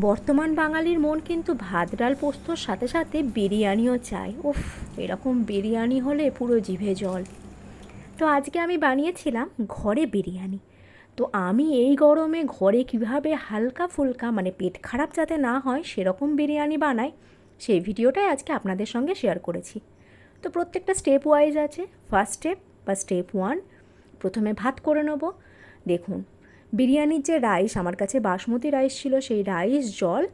বর্তমান বাঙালির মন কিন্তু ভাত, ডাল পোস্তর সাথে সাথে বিরিয়ানিও চায় উফ, এরকম বিরিয়ানি হলে পুরো জিভে জল। তো আজকে আমি বানিয়েছিলাম ঘরে বিরিয়ানি। তো আমি এই গরমে ঘরে কীভাবে হালকা ফুলকা মানে পেট খারাপ যাতে না হয় সেরকম বিরিয়ানি বানাই, সেই ভিডিওটাই আজকে আপনাদের সঙ্গে শেয়ার করেছি। তো প্রত্যেকটা স্টেপ ওয়াইজ আছে। ফার্স্ট স্টেপ বা স্টেপ ওয়ান প্রথমে ভাত করে নেব। দেখুন বিরিয়ানির যে রাইস, আমার কাছে বাসমতি রাইস ছিল, সেই রাইস, জল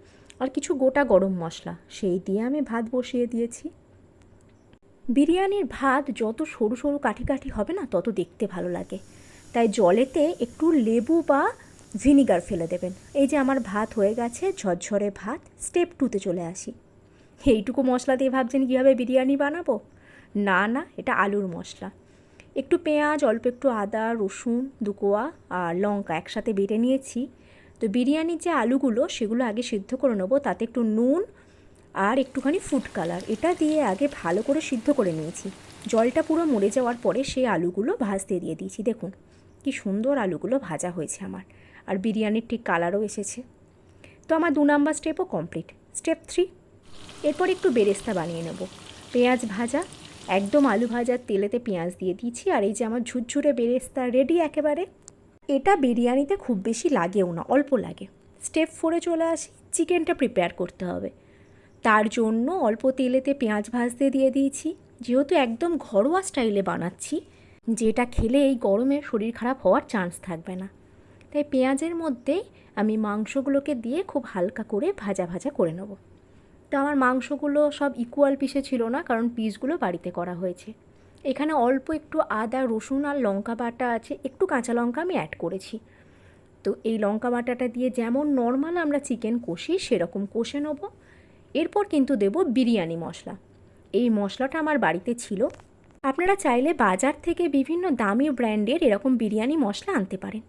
আর কিছু গোটা গরম মশলা। সেই দিয়ে আমি ভাত বসিয়ে দিয়েছি। বিরিয়ানির ভাত যত সরু সরু কাঠি কাঠি হবে না, তত দেখতে ভালো লাগে। তাই জলেতে একটু লেবু বা ভিনিগার ফেলে দেবেন। এই যে আমার ভাত হয়ে গেছে, ঝরঝরে ভাত স্টেপ টুতে চলে আসি। এইটুকু মশলা দিয়ে ভাবছেন কীভাবে বিরিয়ানি বানাবো? না না, এটা আলুর মশলা। একটু পেঁয়াজ, অল্প একটু আদা, রসুন দুকোয়া আর লঙ্কা একসাথে বেটে নিয়েছি। তো বিরিয়ানির যে আলুগুলো, সেগুলো আগে সিদ্ধ করে নেব। তাতে একটু নুন আর একটুখানি ফুড কালার এটা দিয়ে আগে ভালো করে সিদ্ধ করে নিয়েছি। জলটা পুরো মরে যাওয়ার পরে সেই আলুগুলো ভাজতে দিয়ে দিয়েছি। দেখুন, কি সুন্দর আলুগুলো ভাজা হয়েছে আমার। আর বিরিয়ানির ঠিক কালারও এসেছে। তো আমার দু নাম্বার স্টেপও কমপ্লিট স্টেপ থ্রি এরপর একটু বেরেস্তা বানিয়ে নেব। পেঁয়াজ ভাজা একদম আলু ভাজার তেলেতে পেঁয়াজ দিয়ে দিয়েছি আর এই যে আমার ঝুরঝুরে বেরেস্তা রেডি একেবারে। এটা বিরিয়ানিতে খুব বেশি লাগেও না, অল্প লাগে। স্টেপ ফোরে চলে আসি চিকেনটা প্রিপেয়ার করতে হবে। তার জন্য অল্প তেলেতে পেঁয়াজ ভাজতে দিয়ে দিয়েছি। যেহেতু একদম ঘরোয়া স্টাইলে বানাচ্ছি, যেটা খেলে এই গরমে শরীর খারাপ হওয়ার চান্স থাকবে না। তাই পেঁয়াজের মধ্যে আমি মাংসগুলোকে দিয়ে খুব হালকা করে ভাজা ভাজা করে নেব। তো আমার মাংসগুলো সব ইকুয়াল পিসে ছিল না, কারণ পিসগুলো বাড়িতে করা হয়েছে। এখানে অল্প একটু আদা, রসুন আর লঙ্কা বাটা আছে, একটু কাঁচা লঙ্কা আমি অ্যাড করেছি। তো এই লঙ্কা বাটাটা দিয়ে যেমন নর্মাল আমরা চিকেন কষি, সেরকম কষে নেব। এরপর কিন্তু দেব বিরিয়ানি মশলা। এই মশলাটা আমার বাড়িতে ছিল। আপনারা চাইলে বাজার থেকে বিভিন্ন দামি ব্র্যান্ডের এরকম বিরিয়ানি মশলা আনতে পারেন।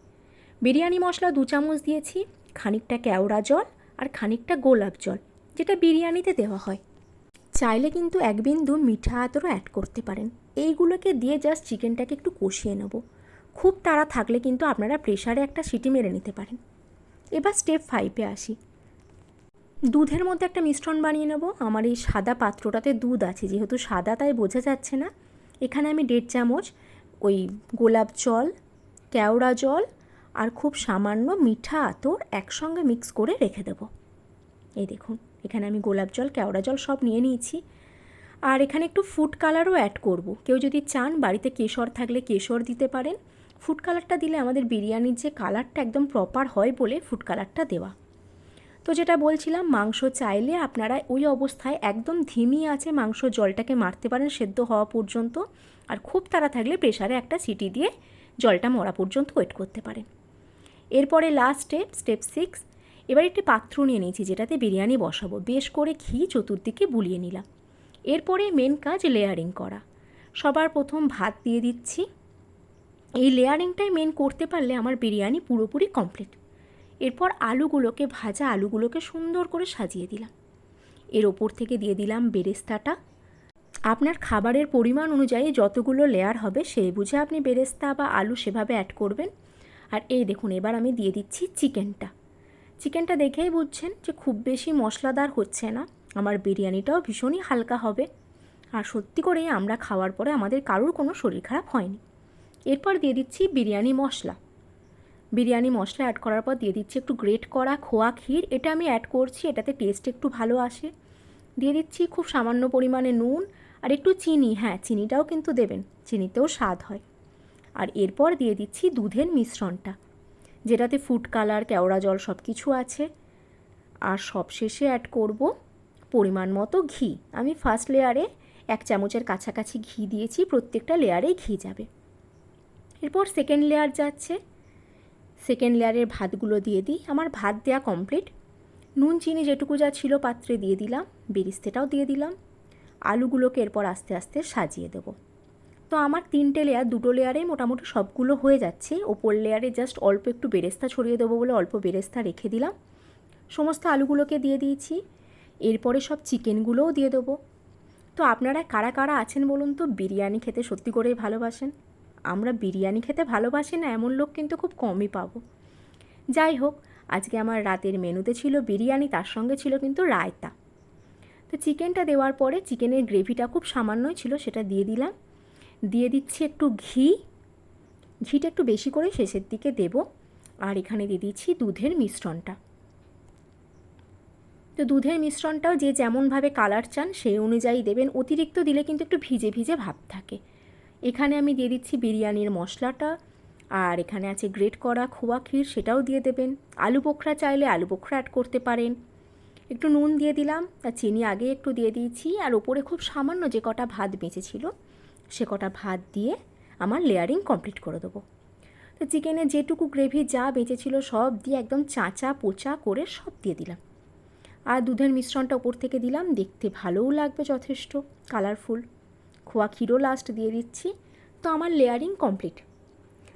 বিরিয়ানি মশলা দু চামচ দিয়েছি, খানিকটা কেওড়া জল আর খানিকটা গোলাপ জল। যেটা বিরিয়ানিতে দেওয়া হয়। চাইলে কিন্তু এক বিন্দু মিঠা আতরও অ্যাড করতে পারেন। এইগুলোকে দিয়ে জাস্ট চিকেনটাকে একটু কষিয়ে নেব। খুব তাড়া থাকলে কিন্তু আপনারা প্রেশারে একটা সিটি মেরে নিতে পারেন। এবার স্টেপ ফাইভে আসি। দুধের মধ্যে একটা মিশ্রণ বানিয়ে নেব। আমার এই সাদা পাত্রটাতে দুধ আছে, যেহেতু সাদা তাই বোঝা যাচ্ছে না। এখানে আমি দেড় চামচ ওই গোলাপ জল, কেওড়া জল আর খুব সামান্য মিঠা আতর একসঙ্গে মিক্স করে রেখে দেবো। এই দেখুন। এখানে আমি গোলাপ জল, কেওড়া জল সব নিয়ে নিয়েছি। আর এখানে একটু ফুড কালারও অ্যাড করব। কেউ যদি চান বাড়িতে কেশর থাকলে কেশর দিতে পারেন। ফুড কালারটা দিলে আমাদের বিরিয়ানির যে কালারটা একদম প্রপার হয় বলে ফুড কালারটা দেওয়া। তো যেটা বলছিলাম, মাংস চাইলে আপনারা ওই অবস্থায় একদম ধিমি আছে মাংস জলটাকে মারতে পারেন সেদ্ধ হওয়া পর্যন্ত। আর খুব তাড়া থাকলে প্রেশারে একটা সিটি দিয়ে জলটা মরা পর্যন্ত ওয়েট করতে পারেন। এরপরে লাস্ট স্টেপ স্টেপ সিক্স এবার একটি পাত্র নিয়ে নিয়েছি, যেটাতে বিরিয়ানি বসাবো। বেশ করে ঘি চতুর্দিকে বুলিয়ে নিলাম। এরপরে মেন কাজ লেয়ারিং করা। সবার প্রথম ভাত দিয়ে দিচ্ছি। এই লেয়ারিংটাই মেন করতে পারলে আমার বিরিয়ানি পুরোপুরি কমপ্লিট এরপর আলুগুলোকে ভাজা আলুগুলোকে সুন্দর করে সাজিয়ে দিলাম। এর ওপর থেকে দিয়ে দিলাম বেরেস্তাটা। আপনার খাবারের পরিমাণ অনুযায়ী যতগুলো লেয়ার হবে সেই বুঝে আপনি বেরেস্তা বা আলু সেভাবে অ্যাড করবেন। আর এই দেখুন, এবার আমি দিয়ে দিচ্ছি চিকেনটা চিকেনটা দেখেই বুঝছেন যে খুব বেশি মশলাদার হচ্ছে না। আমার বিরিয়ানিটাও ভীষণই হালকা হবে। আর সত্যি করেই আমরা খাওয়ার পরে আমাদের কারোর কোনো শরীর খারাপ হয়নি। এরপর দিয়ে দিচ্ছি বিরিয়ানি মশলা। বিরিয়ানি মশলা অ্যাড করার পর দিয়ে দিচ্ছি একটু গ্রেট করা খোয়া ক্ষীর। এটা আমি অ্যাড করছি, এটাতে টেস্ট একটু ভালো আসে। দিয়ে দিচ্ছি খুব সামান্য পরিমাণে নুন আর একটু চিনি। হ্যাঁ চিনিটাও কিন্তু দেবেন, চিনিতেও স্বাদ হয়। আর এরপর দিয়ে দিচ্ছি দুধের মিশ্রণটা। যেটাতে ফুড কালার কেওড়া জল সব কিছু আছে। আর সবশেষে অ্যাড করব পরিমাণ মতো ঘি। আমি ফার্স্ট লেয়ারে এক চামচের কাছাকাছি ঘি দিয়েছি, প্রত্যেকটা লেয়ারেই ঘি যাবে। এরপর সেকেন্ড লেয়ার যাচ্ছে। সেকেন্ড লেয়ারের ভাতগুলো দিয়ে দিই। আমার ভাত দেওয়া কমপ্লিট নুন, চিনি যেটুকু যা ছিল পাত্রে দিয়ে দিলাম, বেরিস্তেটাও দিয়ে দিলাম। আলুগুলোকে এরপর আস্তে আস্তে সাজিয়ে দেবো। তো আমার তিনটে লেয়ার দুটো লেয়ারেই মোটামুটি সবগুলো হয়ে যাচ্ছে। ওপর লেয়ারে জাস্ট অল্প একটু বেরেস্তা ছড়িয়ে দেবো বলে অল্প বেরেস্তা রেখে দিলাম। সমস্ত আলুগুলোকে দিয়ে দিয়েছি। এরপরে সব চিকেনগুলোও দিয়ে দেবো। তো আপনারা কারা কারা আছেন বলুন তো? বিরিয়ানি খেতে সত্যি করেই ভালোবাসেন? আমরা বিরিয়ানি খেতে ভালোবাসি না, এমন লোক কিন্তু খুব কমই পাবো। যাই হোক, আজকে আমার রাতের মেনুতে ছিল বিরিয়ানি, তার সঙ্গে ছিল কিন্তু রায়তা। তো চিকেনটা দেওয়ার পরে চিকেনের গ্রেভিটা খুব সামান্যই ছিল, সেটা দিয়ে দিলাম। দিয়ে দিচ্ছি একটু ঘি। ঘিটা একটু বেশি করে শেষের দিকে দেব। আর এখানে দিয়ে দিচ্ছি দুধের মিশ্রণটা। তো দুধের মিশ্রণটাও যে যেমনভাবে কালার চান, সেই অনুযায়ী দেবেন। অতিরিক্ত দিলে কিন্তু একটু ভিজে ভিজে ভাব থাকে। এখানে আমি দিয়ে দিচ্ছি বিরিয়ানির মশলাটা। আর এখানে আছে গ্রেট করা খোয়া ক্ষীর, সেটাও দিয়ে দেবেন। আলু বোখরা চাইলে আলু বোখরা অ্যাড করতে পারেন। একটু নুন দিয়ে দিলাম। আর চিনি আগে একটু দিয়ে দিয়েছি। আর ওপরে খুব সামান্য যে কটা ভাত বেঁচেছিল সে কটা ভাত দিয়ে আমার লেয়ারিং কমপ্লিট করে দেবো। তো চিকেনে যেটুকু গ্রেভি যা বেঁচেছিল সব দিয়ে একদম চাঁচা পোচা করে সব দিয়ে দিলাম। আর দুধের মিশ্রণটা ওপর থেকে দিলাম, দেখতে ভালোও লাগবে যথেষ্ট কালারফুল খোয়া ক্ষীরও লাস্ট দিয়ে দিচ্ছি, তো আমার লেয়ারিং কমপ্লিট।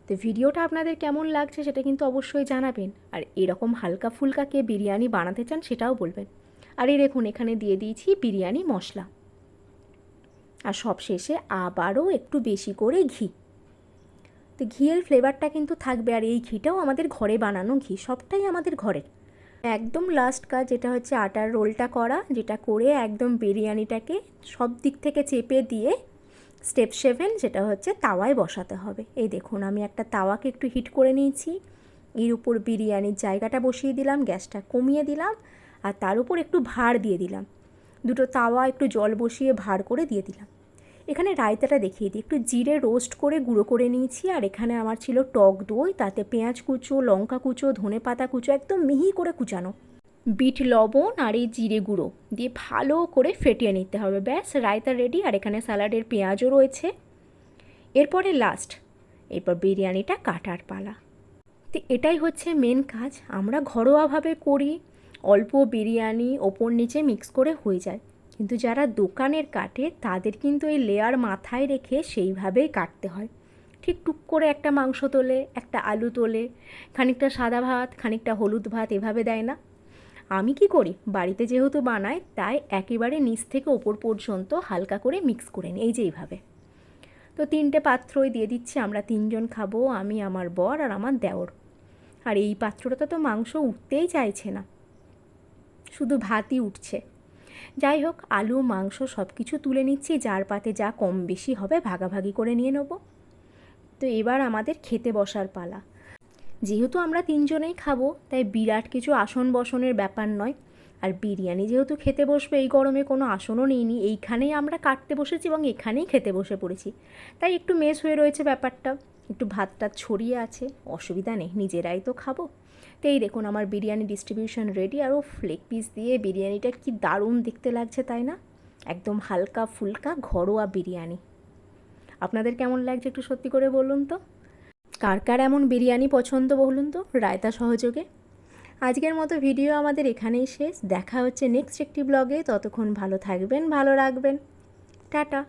তো ভিডিওটা আপনাদের কেমন লাগছে সেটা কিন্তু অবশ্যই জানাবেন, আর এরকম হালকা ফুলকা কে বিরিয়ানি বানাতে চান সেটাও বলবেন। আর এই দেখুন, এখানে দিয়ে দিয়েছি বিরিয়ানি মশলা। আর সব শেষে আবারও একটু বেশি করে ঘি। তো ঘিয়ের ফ্লেভারটা কিন্তু থাকবে আর এই ঘিটাও আমাদের ঘরে বানানো ঘি, সবটাই আমাদের ঘরের। একদম লাস্ট কাজ যেটা হচ্ছে আটার রোলটা করা, যেটা করে একদম বিরিয়ানিটাকে সব দিক থেকে চেপে দিয়ে স্টেপ সেভেন যেটা হচ্ছে তাওয়ায় বসাতে হবে। এই দেখুন, আমি একটা তাওয়াকে একটু হিট করে নিয়েছি। এর উপর বিরিয়ানির জায়গাটা বসিয়ে দিলাম, গ্যাসটা কমিয়ে দিলাম আর তার উপর একটু ভার দিয়ে দিলাম। দুটো তাওয়া একটু জল বসিয়ে ভার করে দিয়ে দিলাম। এখানে রায়তাটা দেখিয়ে দিই। একটু জিরে রোস্ট করে গুঁড়ো করে নিয়েছি আর এখানে আমার ছিল টক দই, তাতে পেঁয়াজ কুচো, লঙ্কা কুচো, ধনে পাতা কুচো, একদম মিহি করে কুচানো। বিট লবণ আর এই জিরে গুঁড়ো দিয়ে ভালো করে ফেটিয়ে নিতে হবে। ব্যাস, রায়তা রেডি আর এখানে স্যালাডের পেঁয়াজও রয়েছে। এরপরে লাস্ট এরপর বিরিয়ানিটা কাটার পালা। তো এটাই হচ্ছে মেন কাজ। আমরা ঘরোয়াভাবে করি, অল্প বিরিয়ানি ওপর নিচে মিক্স করে হয়ে যায়। কিন্তু যারা দোকানের কাটে তাদের কিন্তু এই লেয়ার মাথায় রেখে সেইভাবেই কাটতে হয়। ঠিক টুক করে একটা মাংস তোলে, একটা আলু তোলে, খানিকটা সাদা ভাত, খানিকটা হলুদ ভাত এভাবে দেয় না। আমি কি করি? বাড়িতে যেহেতু বানাই, তাই একেবারে নিচ থেকে ওপর পর্যন্ত হালকা করে মিক্স করে নিই, এই যে এইভাবে। তো তিনটে পাত্রই দিয়ে দিচ্ছি, আমরা তিনজন খাব, আমি, আমার বর আর আমার দেওর। আর এই পাত্রটাতে তো মাংস উঠতেই চাইছে না। শুধু ভাতই উঠছে। যাই হোক, আলু, মাংস সব কিছু তুলে নিচ্ছি, যার পাতে যা কম বেশি হবে ভাগাভাগি করে নিয়ে নেব। তো এবার আমাদের খেতে বসার পালা। যেহেতু আমরা তিনজনেই খাব, তাই বিরাট কিছু আসন বসনের ব্যাপার নয়। আর বিরিয়ানি যেহেতু খেতে বসবে, এই গরমে কোনো আসনও নিইনি। এইখানেই আমরা কাটতে বসেছি এবং এখানেই খেতে বসে পড়েছি। তাই একটু মেস হয়ে রয়েছে ব্যাপারটা। একটু ভাতটা ছড়িয়ে আছে, অসুবিধা নেই, নিজেরাই তো খাব। তো এই দেখুন আমার বিরিয়ানি ডিস্ট্রিবিউশন রেডি আর ও ফ্লেক পিস দিয়ে বিরিয়ানিটা কি দারুণ দেখতে লাগছে, তাই না? একদম হালকা ফুলকা ঘরোয়া বিরিয়ানি। আপনাদের কেমন লাগছে একটু সত্যি করে বলুন তো? কার কার এমন বিরিয়ানি পছন্দ বলুন তো, রায়তা সহযোগে? আজকের মতো ভিডিও আমাদের এখানেই শেষ। দেখা হচ্ছে নেক্সট একটি ব্লগে ততক্ষণ ভালো থাকবেন, ভালো রাখবেন। টাটা।